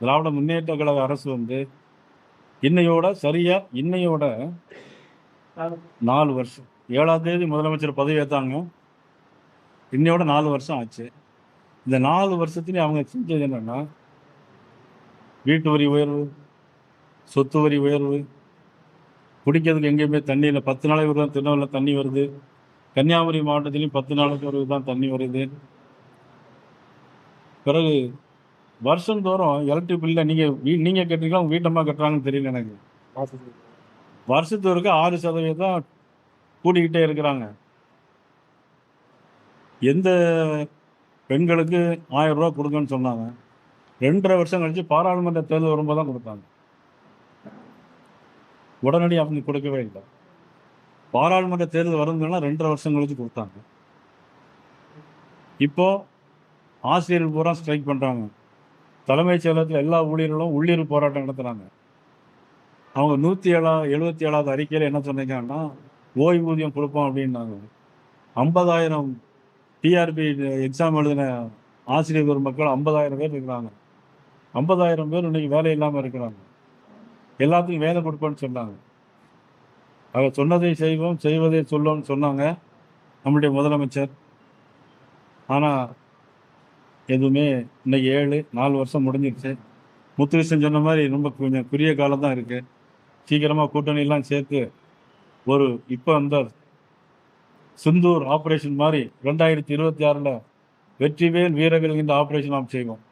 திராவிட முன்னேற்ற கழக அரசு வந்து இன்னையோட சரியா இன்னையோட நாலு வருஷம். ஏழாம் தேதி முதலமைச்சர் பதவி ஏற்றாங்க இன்னையோட நாலு வருஷம் ஆச்சு. இந்த நாலு வருஷத்துலேயும் அவங்க செஞ்சது என்னன்னா வீட்டு வரி உயர்வு சொத்து வரி உயர்வு குடிக்கிறதுக்கு எங்கேயுமே தண்ணி இல்லை. பத்து நாளைக்கு ஒரு தான் திருநெல்வேலியில் தண்ணி வருது. கன்னியாகுமரி மாவட்டத்திலையும் பத்து நாளைக்கு ஒரு தான் தண்ணி வருது. பிறகு வருஷந்தோறும் எலக்ட்ரிக் பில்ல நீங்கள் வீ நீங்கள் கட்டுறீங்களா உங்கள் வீட்டம்மா கட்டுறாங்கன்னு தெரியல எனக்கு. வருஷத்தோருக்கு ஆறு சதவீதம் கூட்டிக்கிட்டே இருக்கிறாங்க. எந்த பெண்களுக்கு ஆயிரம் ரூபா கொடுங்கன்னு சொன்னாங்க. ரெண்டரை வருஷம் கழிச்சு பாராளுமன்ற தேர்தல் வரும்போது தான் கொடுத்தாங்க. உடனடி அவங்க கொடுக்கவே இல்லை. பாராளுமன்ற தேர்தல் வருதுன்னா ரெண்டரை வருஷம் கழிச்சு கொடுத்தாங்க. இப்போ ஆசிரியர் பூரா ஸ்ட்ரைக் பண்ணுறாங்க தலைமைச் செயலகத்தில் எல்லா ஊழியர்களும் உள்ளிருப்பு போராட்டம் நடத்துகிறாங்க அவங்க நூற்றி ஏழா எழுபத்தி ஏழாவது அறிக்கையில் என்ன சொன்னீங்கன்னா ஓய்வூதியம் கொடுப்போம் அப்படின்னாங்க. ஐம்பதாயிரம் டிஆர்பி எக்ஸாம் எழுதின ஆசிரியர் பெருமக்கள் ஐம்பதாயிரம் பேர் இருக்கிறாங்க. ஐம்பதாயிரம் பேர் இன்னைக்கு வேலை இல்லாமல் இருக்கிறாங்க. எல்லாத்துக்கும் வேலை கொடுப்போம்னு சொன்னாங்க. அவர் சொன்னதை செய்வோம் செய்வதை சொல்லுவோம்னு சொன்னாங்க நம்முடைய முதலமைச்சர். ஆனால் எதுவுமே இன்னைக்கு ஏழு நாலு வருஷம் முடிஞ்சிருச்சு. முத்துகிருஷ்ணன் சொன்ன மாதிரி ரொம்ப கொஞ்சம் குறுகிய காலம் தான் இருக்குது சீக்கிரமாக கூட்டணியெல்லாம் சேர்த்து ஒரு இப்போ அந்த சிந்தூர் ஆப்ரேஷன் மாதிரி ரெண்டாயிரத்தி இருபத்தி ஆறில் வெற்றிவேல் வீரர்கள் இந்த ஆப்ரேஷன் நாம் செய்வோம்.